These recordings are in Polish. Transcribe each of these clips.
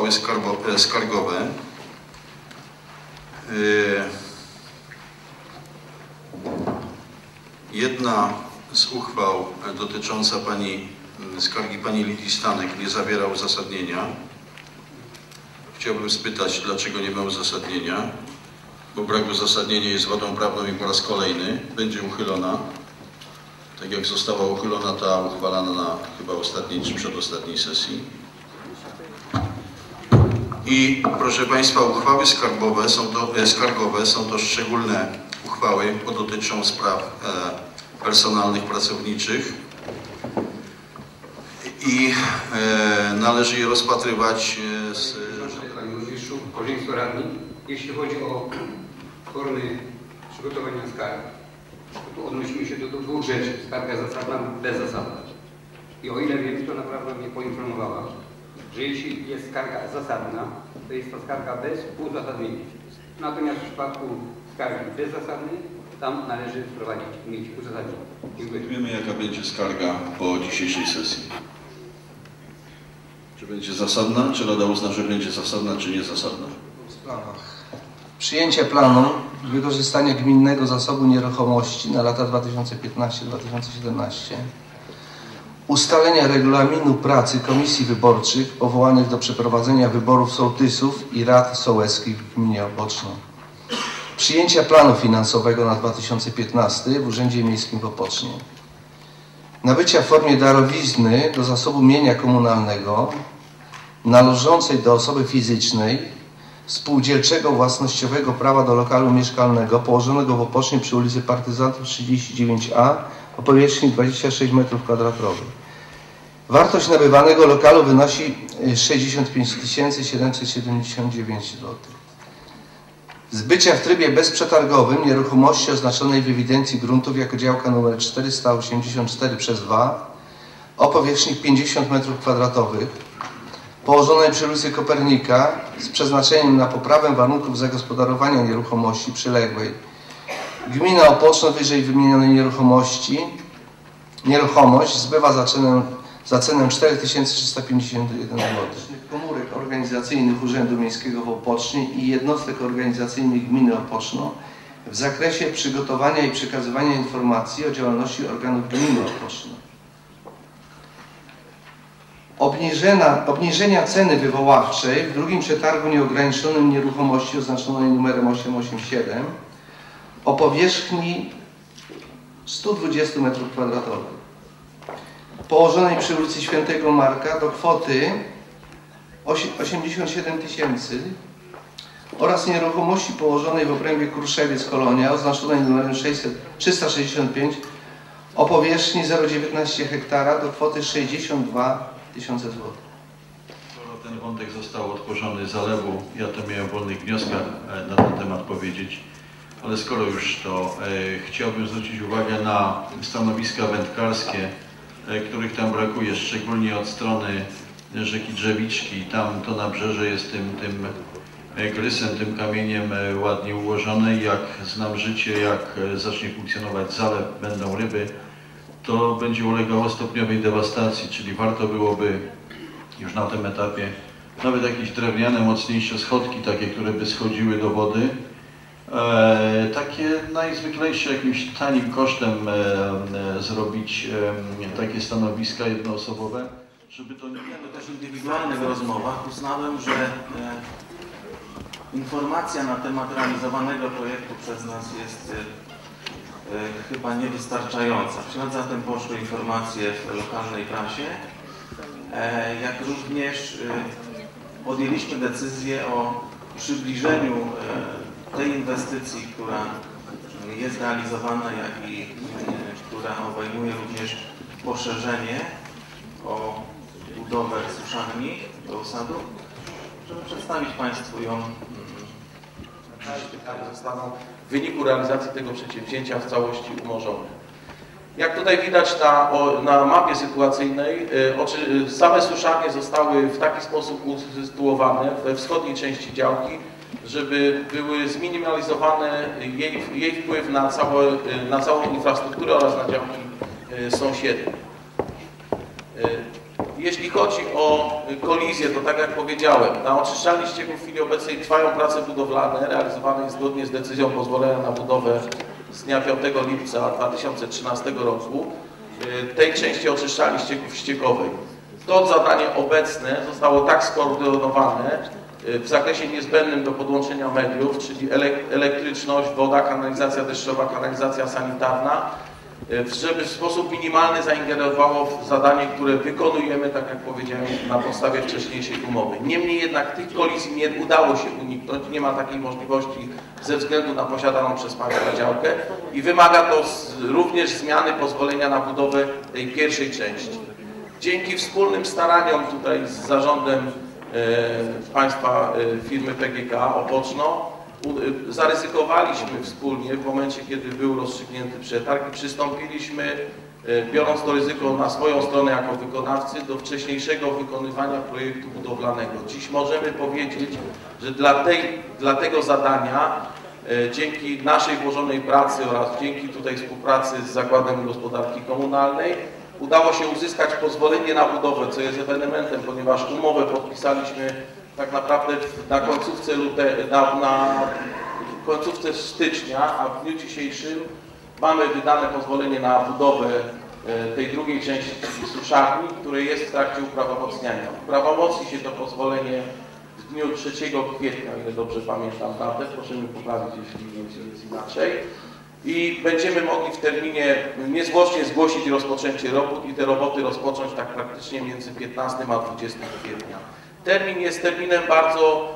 uchwały skarbo, e, skargowe. E, Jedna z uchwał dotycząca pani, m, skargi pani Lidii Stanek nie zawiera uzasadnienia. Chciałbym spytać, dlaczego nie ma uzasadnienia, bo brak uzasadnienia jest wadą prawną i po raz kolejny będzie uchylona, tak jak została uchylona ta uchwalana na chyba ostatniej czy przedostatniej sesji. I proszę Państwa, uchwały skarbowe są to, e, skargowe są to szczególne uchwały, bo dotyczą spraw e, personalnych, pracowniczych i e, należy je rozpatrywać e, z... Panie Radni, jeśli chodzi o formy przygotowania skarg, to odnosimy się do, do dwóch rzeczy. Skarga zasadna, bezzasadna. I o ile wiem, to naprawdę mnie poinformowała, że jeśli jest skarga zasadna, to jest to skarga bez uzasadnienia. Natomiast w przypadku skargi bezzasadnej, tam należy wprowadzić, mieć uzasadnienie. Dziękuję. Wiemy jaka będzie skarga po dzisiejszej sesji. Czy będzie zasadna, czy Rada uzna, że będzie zasadna, czy niezasadna? w planach. Przyjęcie planu wykorzystania gminnego zasobu nieruchomości na lata 2015-2017. Ustalenia regulaminu pracy komisji wyborczych powołanych do przeprowadzenia wyborów sołtysów i rad sołeckich w gminie Opoczno. Przyjęcia planu finansowego na 2015 w Urzędzie Miejskim w Opocznie. Nabycia w formie darowizny do zasobu mienia komunalnego należącej do osoby fizycznej spółdzielczego własnościowego prawa do lokalu mieszkalnego położonego w Opocznie przy ulicy Partyzantów 39A o powierzchni 26 m2. Wartość nabywanego lokalu wynosi y, 65 779 zł. Zbycia w trybie bezprzetargowym nieruchomości oznaczonej w ewidencji gruntów jako działka nr 484 przez 2 o powierzchni 50 m2 położonej przy ulicy Kopernika z przeznaczeniem na poprawę warunków zagospodarowania nieruchomości przyległej. Gmina Opoczno wyżej wymienionej nieruchomości nieruchomość zbywa za cenę, za cenę 4351 zł. Komórek organizacyjnych Urzędu Miejskiego w Opocznie i jednostek organizacyjnych Gminy Opoczno w zakresie przygotowania i przekazywania informacji o działalności organów Gminy Opoczno obniżenia, obniżenia ceny wywoławczej w drugim przetargu nieograniczonym nieruchomości oznaczonej numerem 887 o powierzchni 120 m2 położonej przy ulicy Świętego Marka do kwoty 87 tysięcy oraz nieruchomości położonej w obrębie Kruszewiec Kolonia oznaczonej numerem 600, 365 o powierzchni 0,19 hektara do kwoty 62 tysiące złotych. Ten wątek został otworzony zalewu, ja to miałem w wolnych wnioskach na ten temat powiedzieć, ale skoro już to e, chciałbym zwrócić uwagę na stanowiska wędkarskie, e, których tam brakuje, szczególnie od strony rzeki Drzewiczki. Tam to nabrzeże jest tym, tym e, grysem, tym kamieniem ładnie ułożone jak znam życie, jak zacznie funkcjonować zalew, będą ryby, to będzie ulegało stopniowej dewastacji, czyli warto byłoby już na tym etapie nawet jakieś drewniane, mocniejsze schodki, takie, które by schodziły do wody, takie najzwyklejsze jakimś tanim kosztem e, e, zrobić e, takie stanowiska jednoosobowe, żeby to nie... Wiemy też w indywidualnych rozmowach uznałem, że e, informacja na temat realizowanego projektu przez nas jest e, e, chyba niewystarczająca. W ślad za tym poszły informacje w lokalnej prasie, e, jak również e, podjęliśmy decyzję o przybliżeniu e, tej inwestycji, która jest realizowana, jak i e, która obejmuje również poszerzenie o budowę suszarni do osadu, żeby przedstawić Państwu ją. mm, zostaną w wyniku realizacji tego przedsięwzięcia w całości umorzone. Jak tutaj widać na, o, na mapie sytuacyjnej, y, oczy, y, same suszarnie zostały w taki sposób usytuowane we wschodniej części działki, żeby były zminimalizowane jej, jej wpływ na, całe, na całą infrastrukturę oraz na działki e, sąsiednie. E, Jeśli chodzi o kolizję, to tak jak powiedziałem, na oczyszczalni ścieków w chwili obecnej trwają prace budowlane, realizowane zgodnie z decyzją pozwolenia na budowę z dnia 5 lipca 2013 roku y, tej części oczyszczalni ścieków ściekowej. To zadanie obecne zostało tak skoordynowane w zakresie niezbędnym do podłączenia mediów, czyli elek- elektryczność, woda, kanalizacja deszczowa, kanalizacja sanitarna, y, żeby w sposób minimalny zaingerowało w zadanie, które wykonujemy, tak jak powiedziałem, na podstawie wcześniejszej umowy. Niemniej jednak tych kolizji nie udało się uniknąć, nie ma takiej możliwości ze względu na posiadaną przez Państwa działkę i wymaga to również zmiany pozwolenia na budowę tej pierwszej części. Dzięki wspólnym staraniom tutaj z zarządem Państwa e, firmy PGK Opoczno y, zaryzykowaliśmy wspólnie w momencie, kiedy był rozstrzygnięty przetarg i przystąpiliśmy, e, biorąc to ryzyko na swoją stronę jako wykonawcy, do wcześniejszego wykonywania projektu budowlanego. Dziś możemy powiedzieć, że dla, tej, dla tego zadania e, dzięki naszej włożonej pracy oraz dzięki tutaj współpracy z Zakładem Gospodarki Komunalnej udało się uzyskać pozwolenie na budowę, co jest ewenementem, ponieważ umowę podpisaliśmy tak naprawdę na końcówce, lute, na, na końcówce stycznia, a w dniu dzisiejszym mamy wydane pozwolenie na budowę e, tej drugiej części suszarni, które jest w trakcie uprawomocniania. Uprawomocni się to pozwolenie w dniu 3 kwietnia, ile dobrze pamiętam datę, proszę mi poprawić, jeśli jest inaczej. I będziemy mogli w terminie niezwłocznie zgłosić rozpoczęcie robót i te roboty rozpocząć tak praktycznie między 15 a 20 kwietnia. Termin jest terminem bardzo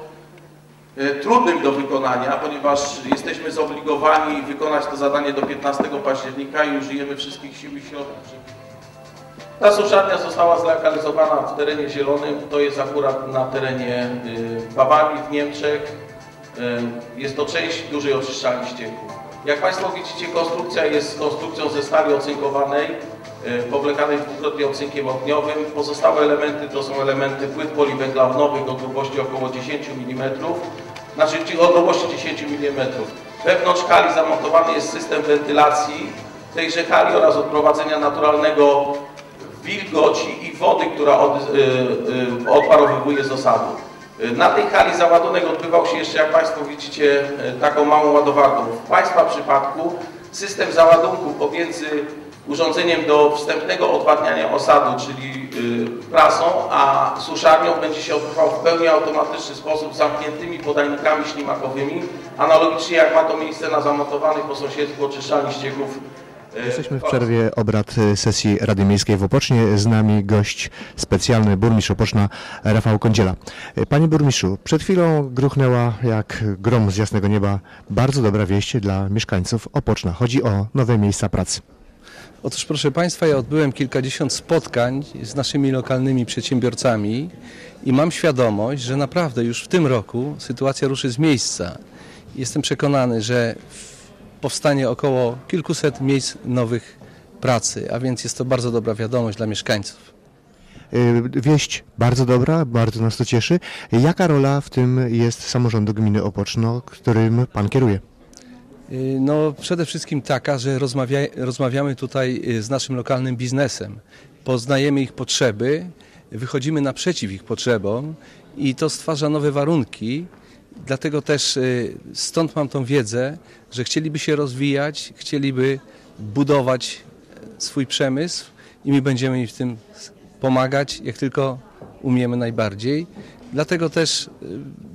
e, trudnym do wykonania, ponieważ jesteśmy zobligowani wykonać to zadanie do 15 października i użyjemy wszystkich sił i środków. Ta suszarnia została zlokalizowana w terenie zielonym, to jest akurat na terenie y, Bawarii w Niemczech. Y, Jest to część dużej oczyszczalni ścieków. Jak Państwo widzicie, konstrukcja jest konstrukcją ze stali ocynkowanej, y, powlekanej dwukrotnie ocynkiem ogniowym. Pozostałe elementy to są elementy płyt poliwęglawowych o grubości około 10 mm, znaczy o grubości 10 mm. Wewnątrz hali zamontowany jest system wentylacji tejże hali oraz odprowadzenia naturalnego wilgoci i wody, która od, y, y, odparowywuje z osadu. Y, Na tej hali załadunek odbywał się jeszcze, jak Państwo widzicie, y, taką małą ładowarką. W Państwa przypadku system załadunku pomiędzy urządzeniem do wstępnego odwadniania osadu, czyli y, prasą, a suszarnią będzie się odbywał w pełni automatyczny sposób zamkniętymi podajnikami ślimakowymi, analogicznie jak ma to miejsce na zamontowanych po sąsiedztwu oczyszczalni ścieków Jesteśmy w przerwie obrad y, sesji Rady Miejskiej w Opocznie. Z nami gość specjalny, burmistrz Opoczna, Rafał Kądziela. Y, Panie burmistrzu, przed chwilą gruchnęła jak grom z jasnego nieba bardzo dobra wieść dla mieszkańców Opoczna. Chodzi o nowe miejsca pracy. Otóż proszę Państwa, ja odbyłem kilkadziesiąt spotkań z naszymi lokalnymi przedsiębiorcami i mam świadomość, że naprawdę już w tym roku sytuacja ruszy z miejsca. Jestem przekonany, że w- powstanie około kilkuset miejsc nowych pracy, a więc jest to bardzo dobra wiadomość dla mieszkańców. Y, Wieść bardzo dobra, bardzo nas to cieszy. Jaka rola w tym jest samorządu gminy Opoczno, którym Pan kieruje? Y, No przede wszystkim taka, że rozmawia, rozmawiamy tutaj y, z naszym lokalnym biznesem, poznajemy ich potrzeby, wychodzimy naprzeciw ich potrzebom i to stwarza nowe warunki. Dlatego też y, stąd mam tą wiedzę, że chcieliby się rozwijać, chcieliby budować e, swój przemysł i my będziemy im w tym pomagać, jak tylko umiemy najbardziej. Dlatego też y,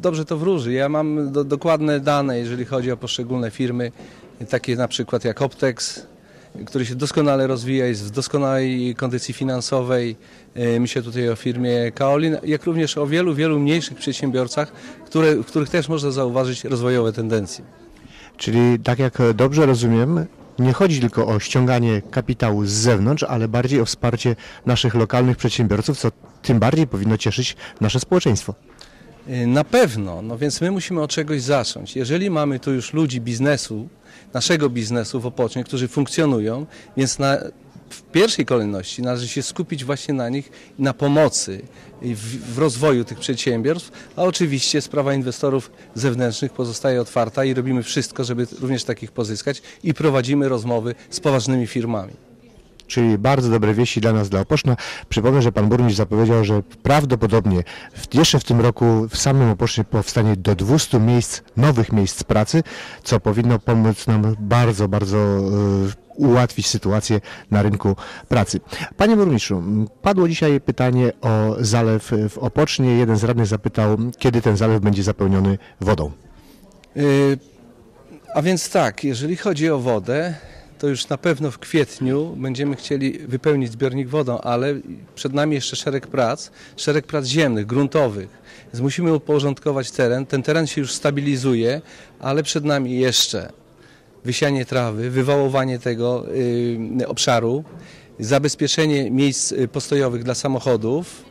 dobrze to wróży. Ja mam do, dokładne dane, jeżeli chodzi o poszczególne firmy, takie na przykład jak Optex, który się doskonale rozwija, jest w doskonałej kondycji finansowej. Y, Myślę tutaj o firmie Kaolin, jak również o wielu, wielu mniejszych przedsiębiorcach, które, w których też można zauważyć rozwojowe tendencje. Czyli tak jak dobrze rozumiem, nie chodzi tylko o ściąganie kapitału z zewnątrz, ale bardziej o wsparcie naszych lokalnych przedsiębiorców, co tym bardziej powinno cieszyć nasze społeczeństwo. Y, Na pewno, no więc my musimy od czegoś zacząć. Jeżeli mamy tu już ludzi biznesu, naszego biznesu w Opocznie, którzy funkcjonują, więc na w pierwszej kolejności należy się skupić właśnie na nich, na pomocy w, w rozwoju tych przedsiębiorstw, a oczywiście sprawa inwestorów zewnętrznych pozostaje otwarta i robimy wszystko, żeby również takich pozyskać i prowadzimy rozmowy z poważnymi firmami. Czyli bardzo dobre wieści dla nas, dla Opoczna. Przypomnę, że pan burmistrz zapowiedział, że prawdopodobnie w, jeszcze w tym roku w samym Opocznie powstanie do 200 miejsc, nowych miejsc pracy, co powinno pomóc nam bardzo, bardzo e, ułatwić sytuację na rynku pracy. Panie burmistrzu, padło dzisiaj pytanie o zalew w Opocznie. Jeden z radnych zapytał, kiedy ten zalew będzie zapełniony wodą. Y, A więc tak, jeżeli chodzi o wodę, to już na pewno w kwietniu będziemy chcieli wypełnić zbiornik wodą, ale przed nami jeszcze szereg prac, szereg prac ziemnych, gruntowych. Więc musimy uporządkować teren. Ten teren się już stabilizuje, ale przed nami jeszcze wysianie trawy, wywałowanie tego y, obszaru, zabezpieczenie miejsc y, postojowych dla samochodów,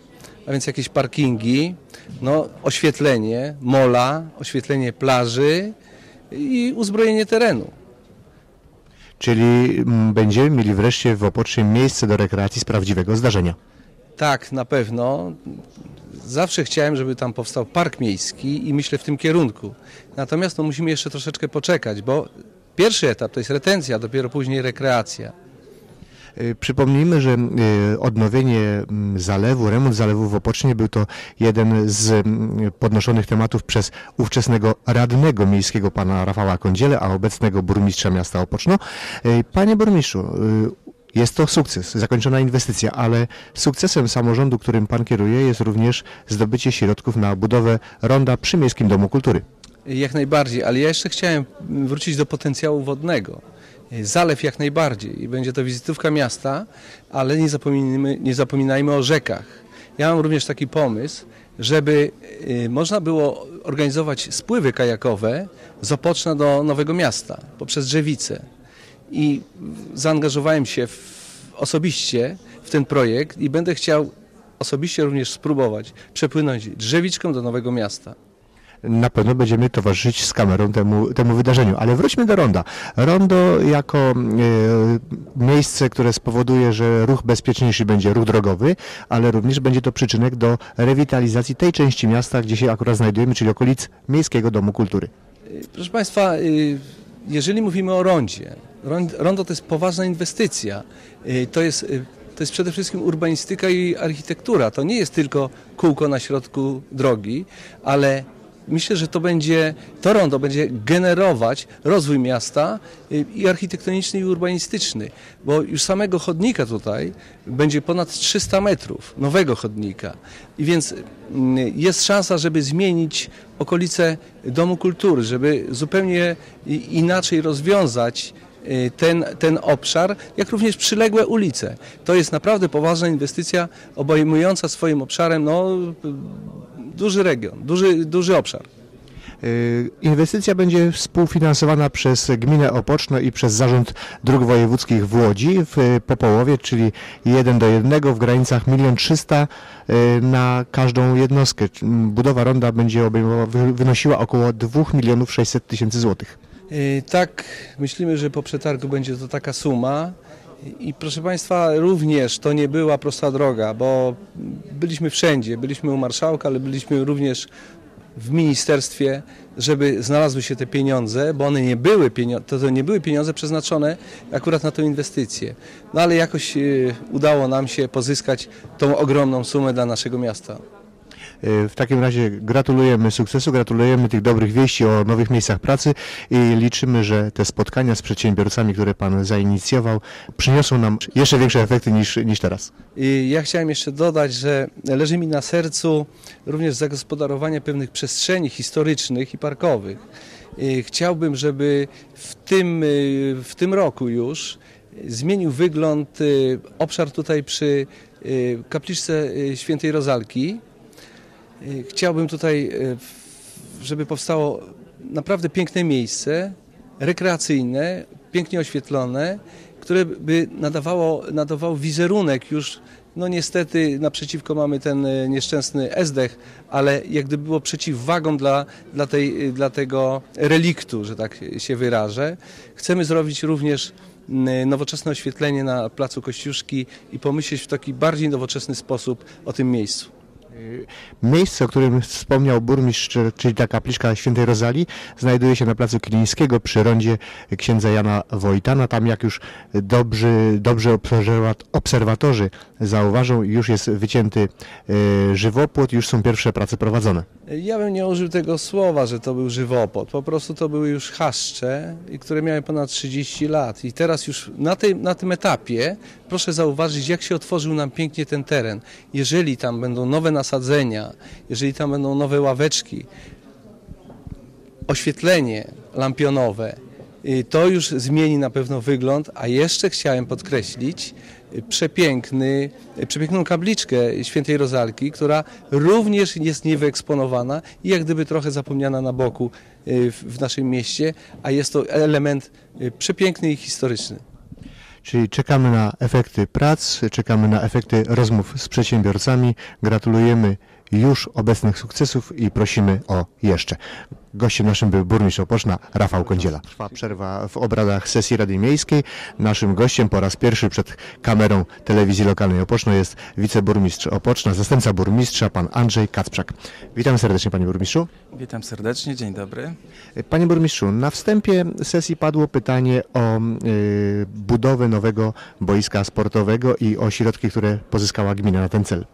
a więc jakieś parkingi, no, oświetlenie, mola, oświetlenie plaży i uzbrojenie terenu. Czyli m, będziemy mieli wreszcie w Opocznie miejsce do rekreacji z prawdziwego zdarzenia. Tak, na pewno. Zawsze chciałem, żeby tam powstał park miejski i myślę w tym kierunku. Natomiast no, musimy jeszcze troszeczkę poczekać, bo pierwszy etap to jest retencja, dopiero później rekreacja. Y, Przypomnijmy, że y, odnowienie zalewu, remont zalewu w Opocznie był to jeden z podnoszonych tematów przez ówczesnego radnego miejskiego pana Rafała Kądziele, a obecnego burmistrza miasta Opoczno. Y, Panie burmistrzu, jest to sukces, zakończona inwestycja, ale sukcesem samorządu, którym pan kieruje jest również zdobycie środków na budowę ronda przy Miejskim Domu Kultury. Jak najbardziej, ale ja jeszcze chciałem wrócić do potencjału wodnego. Zalew jak najbardziej i będzie to wizytówka miasta, ale nie zapominajmy, nie zapominajmy o rzekach. Ja mam również taki pomysł, żeby y, można było organizować spływy kajakowe z Opoczna do Nowego Miasta poprzez Drzewice. I zaangażowałem się w, osobiście w ten projekt i będę chciał osobiście również spróbować przepłynąć Drzewiczką do Nowego Miasta. Na pewno będziemy towarzyszyć z kamerą temu, temu wydarzeniu. Ale wróćmy do ronda. Rondo jako e, miejsce, które spowoduje, że ruch bezpieczniejszy będzie ruch drogowy, ale również będzie to przyczynek do rewitalizacji tej części miasta, gdzie się akurat znajdujemy, czyli okolic Miejskiego Domu Kultury. Proszę Państwa, y, jeżeli mówimy o rondzie, rond- rondo to jest poważna inwestycja. Y, To jest, y, to jest przede wszystkim urbanistyka i architektura. To nie jest tylko kółko na środku drogi, ale myślę, że to będzie, to rondo będzie generować rozwój miasta y, i architektoniczny i urbanistyczny, bo już samego chodnika tutaj będzie ponad 300 metrów nowego chodnika i więc mm, jest szansa, żeby zmienić okolice Domu Kultury, żeby zupełnie i- inaczej rozwiązać y, ten, ten obszar, jak również przyległe ulice. To jest naprawdę poważna inwestycja obejmująca swoim obszarem no, duży region, duży, duży obszar. Y, Inwestycja będzie współfinansowana przez gminę Opoczno i przez Zarząd Dróg Wojewódzkich w Łodzi w y, Popołowie, czyli 1 do 1 w granicach 1 300 000 na każdą jednostkę. Budowa ronda będzie wynosiła około 2 milionów 600 tysięcy złotych. Y, Tak, myślimy, że po przetargu będzie to taka suma. I proszę Państwa, również to nie była prosta droga, bo byliśmy wszędzie. Byliśmy u marszałka, ale byliśmy również w ministerstwie, żeby znalazły się te pieniądze, bo one nie były pieniądze, to, to nie były pieniądze przeznaczone akurat na tę inwestycję. No ale jakoś y, udało nam się pozyskać tą ogromną sumę dla naszego miasta. W takim razie gratulujemy sukcesu, gratulujemy tych dobrych wieści o nowych miejscach pracy i liczymy, że te spotkania z przedsiębiorcami, które Pan zainicjował, przyniosą nam jeszcze większe efekty niż, niż teraz. I ja chciałem jeszcze dodać, że leży mi na sercu również zagospodarowanie pewnych przestrzeni historycznych i parkowych. Chciałbym, żeby w tym, y, w tym roku już zmienił wygląd y, obszar tutaj przy y, kapliczce świętej Rozalki. Y, Chciałbym tutaj, y, żeby powstało naprawdę piękne miejsce, rekreacyjne, pięknie oświetlone, które by nadawało, nadawało wizerunek już, no niestety naprzeciwko mamy ten e, nieszczęsny ezdech, ale jak gdyby było przeciwwagą dla, dla, tej, dla tego reliktu, że tak się wyrażę. Chcemy zrobić również nowoczesne oświetlenie na placu Kościuszki i pomyśleć w taki bardziej nowoczesny sposób o tym miejscu. Miejsce, o którym wspomniał burmistrz, czyli ta kapliczka świętej Rozalii, znajduje się na placu Kilińskiego przy rondzie księdza Jana Wojtana. Tam jak już dobrzy, dobrze obserwa- obserwatorzy zauważą, już jest wycięty e, żywopłot, już są pierwsze prace prowadzone. Ja bym nie użył tego słowa, że to był żywopłot. Po prostu to były już chaszcze, które miały ponad 30 lat. I teraz już na, na tym etapie proszę zauważyć, jak się otworzył nam pięknie ten teren. Jeżeli tam będą nowe nasadzenia, jeżeli tam będą nowe ławeczki, oświetlenie lampionowe, y, to już zmieni na pewno wygląd, a jeszcze chciałem podkreślić y, przepiękny, y, przepiękną kabliczkę świętej Rozalki, która również jest niewyeksponowana i jak gdyby trochę zapomniana na boku w naszym mieście, a jest to element przepiękny i historyczny. Czyli czekamy na efekty prac, czekamy na efekty rozmów z przedsiębiorcami. Gratulujemy już obecnych sukcesów i prosimy o jeszcze. Gościem naszym był burmistrz Opoczna Rafał Kądziela. Trwa przerwa w obradach sesji Rady Miejskiej. Naszym gościem po raz pierwszy przed kamerą telewizji lokalnej Opoczno jest wiceburmistrz Opoczna, zastępca burmistrza, pan Andrzej Kacprzak. Witam serdecznie panie burmistrzu. Witam serdecznie, dzień dobry. Panie burmistrzu, na wstępie sesji padło pytanie o y, budowę nowego boiska sportowego i o środki, które pozyskała gmina na ten cel.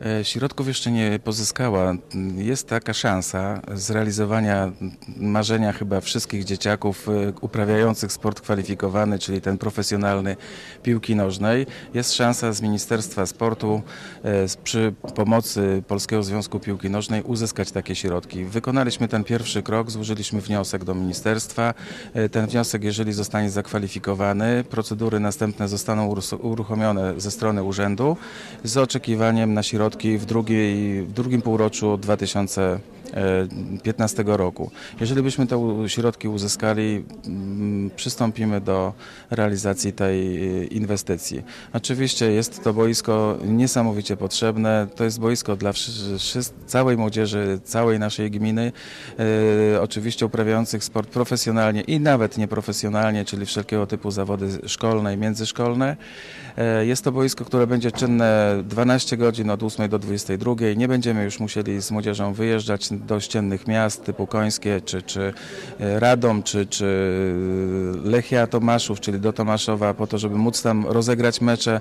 E, Środków jeszcze nie pozyskała. Jest taka szansa zrealizowania marzenia chyba wszystkich dzieciaków e, uprawiających sport kwalifikowany, czyli ten profesjonalny piłki nożnej. Jest szansa z Ministerstwa Sportu e, przy pomocy Polskiego Związku Piłki Nożnej uzyskać takie środki. Wykonaliśmy ten pierwszy krok, złożyliśmy wniosek do ministerstwa. Ten wniosek, jeżeli zostanie zakwalifikowany, procedury następne zostaną uruchomione ze strony urzędu z oczekiwaniem na środki w, drugiej, w drugim półroczu 2015 roku. Jeżeli byśmy te środki uzyskali, mm, przystąpimy do realizacji tej e, inwestycji. Oczywiście jest to boisko niesamowicie potrzebne. To jest boisko dla całej młodzieży, całej naszej gminy, e, oczywiście uprawiających sport profesjonalnie i nawet nieprofesjonalnie, czyli wszelkiego typu zawody szkolne i międzyszkolne. E, Jest to boisko, które będzie czynne 12 godzin od 8 do 22. Nie będziemy już musieli z młodzieżą wyjeżdżać do ściennych miast typu Końskie, czy, czy e, Radom, czy, czy Lechia Tomaszów, czyli do Tomaszowa, po to, żeby móc tam rozegrać mecze.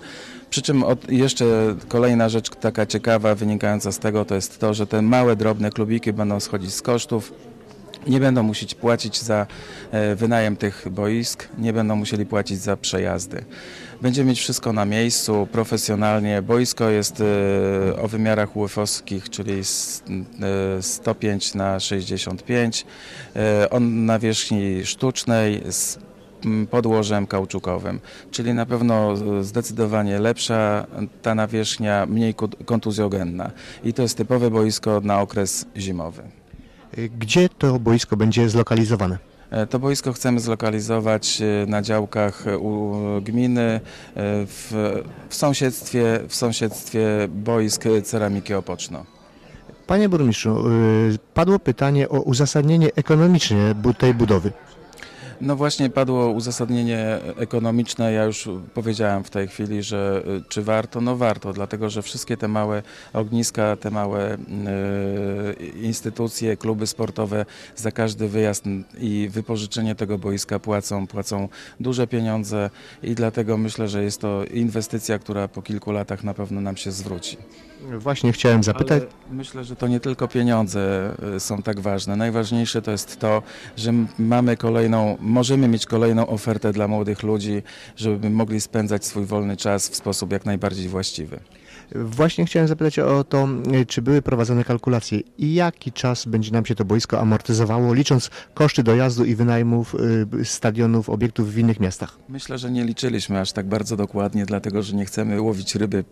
Przy czym od, jeszcze kolejna rzecz taka ciekawa wynikająca z tego, to jest to, że te małe, drobne klubiki będą schodzić z kosztów. Nie będą musieć płacić za e, wynajem tych boisk, nie będą musieli płacić za przejazdy. Będziemy mieć wszystko na miejscu, profesjonalnie. Boisko jest e, o wymiarach UEFA-owskich, czyli s- e, 105 na 65. E, On na wierzchni sztucznej z podłożem kauczukowym, czyli na pewno zdecydowanie lepsza ta nawierzchnia, mniej kont- kontuzjogenna. I to jest typowe boisko na okres zimowy. Gdzie to boisko będzie zlokalizowane? E, To boisko chcemy zlokalizować e, na działkach e, u gminy w, w, sąsiedztwie, w sąsiedztwie boisk ceramiki Opoczno. Panie burmistrzu, y, padło pytanie o uzasadnienie ekonomiczne tej budowy. No właśnie padło uzasadnienie ekonomiczne. Ja już powiedziałem w tej chwili, że y, czy warto? No warto, dlatego że wszystkie te małe ogniska, te małe y, instytucje, kluby sportowe za każdy wyjazd i wypożyczenie tego boiska płacą, płacą duże pieniądze i dlatego myślę, że jest to inwestycja, która po kilku latach na pewno nam się zwróci. Właśnie chciałem zapytać. Ale myślę, że to nie tylko pieniądze y, są tak ważne. Najważniejsze to jest to, że mamy kolejną, możemy mieć kolejną ofertę dla młodych ludzi, żeby mogli spędzać swój wolny czas w sposób jak najbardziej właściwy. Właśnie chciałem zapytać o to, y, czy były prowadzone kalkulacje i jaki czas będzie nam się to boisko amortyzowało, licząc koszty dojazdu i wynajmów y, stadionów, obiektów w innych miastach. Myślę, że nie liczyliśmy aż tak bardzo dokładnie, dlatego że nie chcemy łowić ryby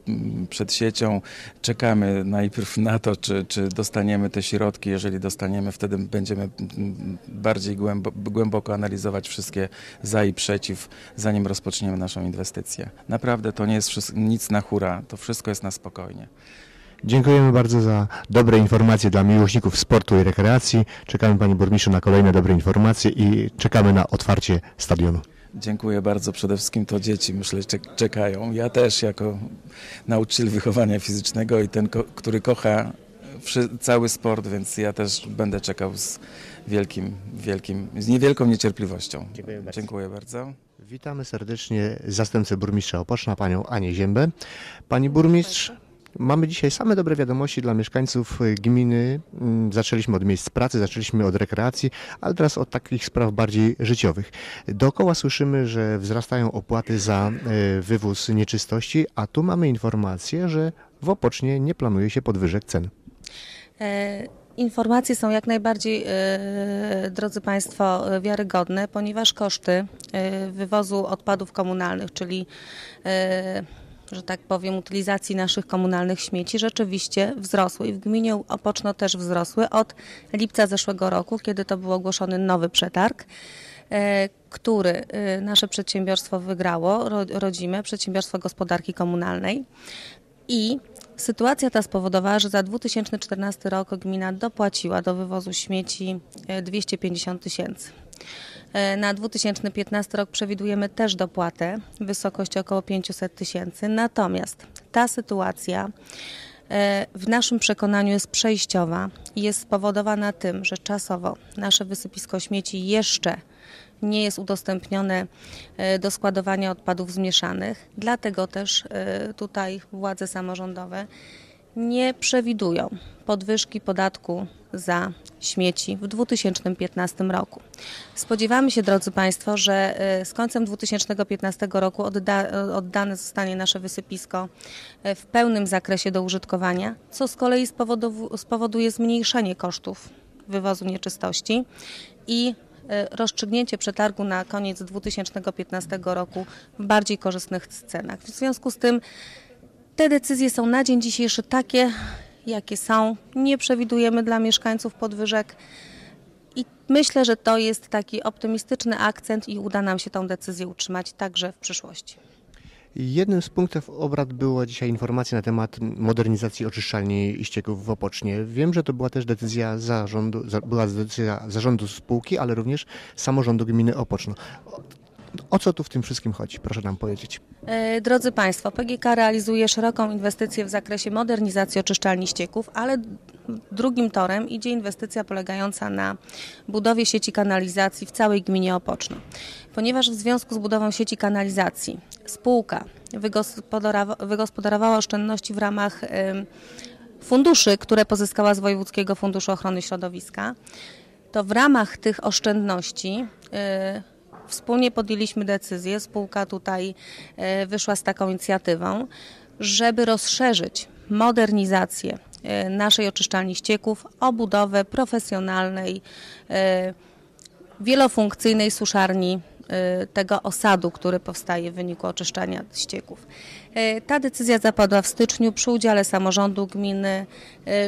przed siecią. Czekamy najpierw na to, czy, czy dostaniemy te środki. Jeżeli dostaniemy, wtedy będziemy bardziej głębo, głęboko analizować wszystkie za i przeciw, zanim rozpoczniemy naszą inwestycję. Naprawdę to nie jest nic na hura, to wszystko jest na spokojnie. Dziękujemy bardzo za dobre informacje dla miłośników sportu i rekreacji. Czekamy Panie Burmistrzu na kolejne dobre informacje i czekamy na otwarcie stadionu. Dziękuję bardzo. Przede wszystkim to dzieci, myślę, czek- czekają. Ja też jako nauczyciel wychowania fizycznego i ten, który kocha cały sport, więc ja też będę czekał z wielkim, wielkim, z niewielką niecierpliwością. Dziękuję bardzo. Dziękuję bardzo. Witamy serdecznie zastępcę burmistrza Opoczna, panią Anię Ziębę. Pani burmistrz, mamy dzisiaj same dobre wiadomości dla mieszkańców gminy. Mm, Zaczęliśmy od miejsc pracy, zaczęliśmy od rekreacji, ale teraz od takich spraw bardziej życiowych. Dookoła słyszymy, że wzrastają opłaty za y, wywóz nieczystości, a tu mamy informację, że w Opocznie nie planuje się podwyżek cen. E, Informacje są jak najbardziej, e, drodzy Państwo, wiarygodne, ponieważ koszty e, wywozu odpadów komunalnych, czyli e, że tak powiem, utylizacji naszych komunalnych śmieci rzeczywiście wzrosły i w gminie Opoczno też wzrosły od lipca zeszłego roku, kiedy to był ogłoszony nowy przetarg, który nasze przedsiębiorstwo wygrało, ro- rodzime Przedsiębiorstwo Gospodarki Komunalnej. I sytuacja ta spowodowała, że za 2014 rok gmina dopłaciła do wywozu śmieci e, 250 tysięcy. E, Na 2015 rok przewidujemy też dopłatę w wysokości około 500 tysięcy. Natomiast ta sytuacja e, w naszym przekonaniu jest przejściowa i jest spowodowana tym, że czasowo nasze wysypisko śmieci jeszcze nie jest udostępnione e, do składowania odpadów zmieszanych. Dlatego też e, tutaj władze samorządowe nie przewidują podwyżki podatku za śmieci w 2015 roku. Spodziewamy się, drodzy Państwo, że e, z końcem 2015 roku odda, oddane zostanie nasze wysypisko w pełnym zakresie do użytkowania, co z kolei spowoduje zmniejszenie kosztów wywozu nieczystości i rozstrzygnięcie przetargu na koniec 2015 roku w bardziej korzystnych cenach. W związku z tym te decyzje są na dzień dzisiejszy takie, jakie są. Nie przewidujemy dla mieszkańców podwyżek i myślę, że to jest taki optymistyczny akcent i uda nam się tą decyzję utrzymać także w przyszłości. Jednym z punktów obrad była dzisiaj informacja na temat modernizacji oczyszczalni ścieków w Opocznie. Wiem, że to była też decyzja zarządu, za- była decyzja zarządu spółki, ale również samorządu gminy Opoczno. O, co tu w tym wszystkim chodzi? Proszę nam powiedzieć. E, Drodzy Państwo, PGK realizuje szeroką inwestycję w zakresie modernizacji oczyszczalni ścieków, ale drugim torem idzie inwestycja polegająca na budowie sieci kanalizacji w całej gminie Opoczno. Ponieważ w związku z budową sieci kanalizacji spółka wygospodarowa- wygospodarowała oszczędności w ramach funduszy, które pozyskała z Wojewódzkiego Funduszu Ochrony Środowiska, to w ramach tych oszczędności y, wspólnie podjęliśmy decyzję, spółka tutaj y, wyszła z taką inicjatywą, żeby rozszerzyć modernizację naszej oczyszczalni ścieków o budowę profesjonalnej, y, wielofunkcyjnej suszarni y, tego osadu, który powstaje w wyniku oczyszczania ścieków. Ta decyzja zapadła w styczniu przy udziale samorządu gminy.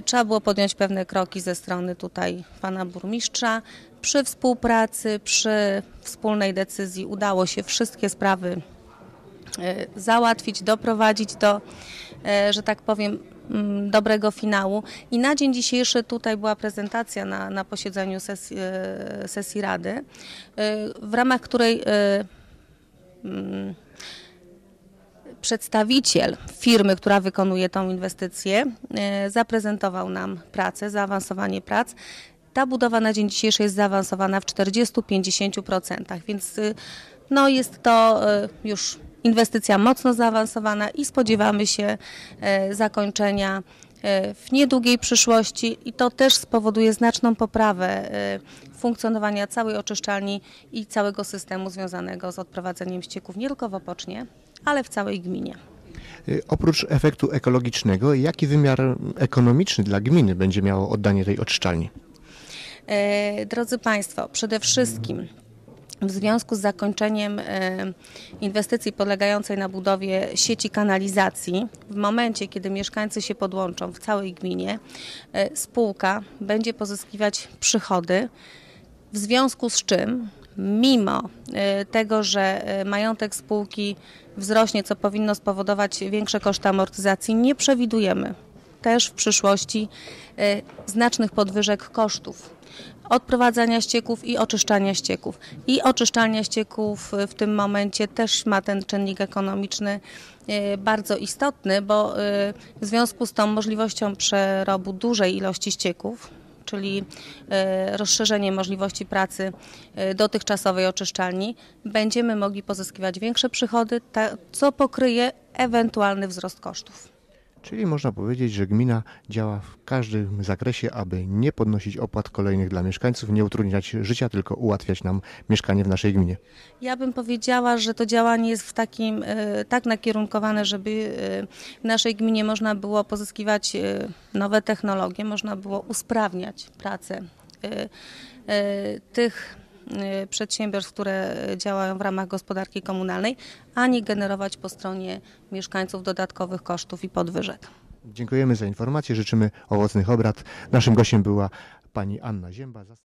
Trzeba było podjąć pewne kroki ze strony tutaj pana burmistrza. Przy współpracy, przy wspólnej decyzji udało się wszystkie sprawy e, załatwić, doprowadzić do, e, że tak powiem, dobrego finału. I na dzień dzisiejszy tutaj była prezentacja na, na posiedzeniu sesji, e, sesji Rady, e, w ramach której e, mm, przedstawiciel firmy, która wykonuje tą inwestycję, zaprezentował nam pracę, zaawansowanie prac. Ta budowa na dzień dzisiejszy jest zaawansowana w 40-50%, więc y, no jest to y, już inwestycja mocno zaawansowana i spodziewamy się e, zakończenia e, w niedługiej przyszłości i to też spowoduje znaczną poprawę e, funkcjonowania całej oczyszczalni i całego systemu związanego z odprowadzeniem ścieków nie tylko w Opocznie, ale w całej gminie. Oprócz efektu ekologicznego, jaki wymiar ekonomiczny dla gminy będzie miało oddanie tej oczyszczalni? Drodzy Państwo, przede wszystkim w związku z zakończeniem e, inwestycji polegającej na budowie sieci kanalizacji, w momencie, kiedy mieszkańcy się podłączą w całej gminie, e, spółka będzie pozyskiwać przychody, w związku z czym, mimo e, tego, że majątek spółki wzrośnie, co powinno spowodować większe koszty amortyzacji, nie przewidujemy też w przyszłości e, znacznych podwyżek kosztów odprowadzania ścieków i oczyszczania ścieków. I oczyszczalnia ścieków w tym momencie też ma ten czynnik ekonomiczny e, bardzo istotny, bo e, w związku z tą możliwością przerobu dużej ilości ścieków, czyli rozszerzenie możliwości pracy dotychczasowej oczyszczalni, będziemy mogli pozyskiwać większe przychody, co pokryje ewentualny wzrost kosztów. Czyli można powiedzieć, że gmina działa w każdym zakresie, aby nie podnosić opłat kolejnych dla mieszkańców, nie utrudniać życia, tylko ułatwiać nam mieszkanie w naszej gminie. Ja bym powiedziała, że to działanie jest w takim, e, tak nakierunkowane, żeby e, w naszej gminie można było pozyskiwać e, nowe technologie, można było usprawniać pracę tych przedsiębiorstw, które działają w ramach gospodarki komunalnej, a nie generować po stronie mieszkańców dodatkowych kosztów i podwyżek. Dziękujemy za informację, życzymy owocnych obrad. Naszym gościem była pani Anna Zięba.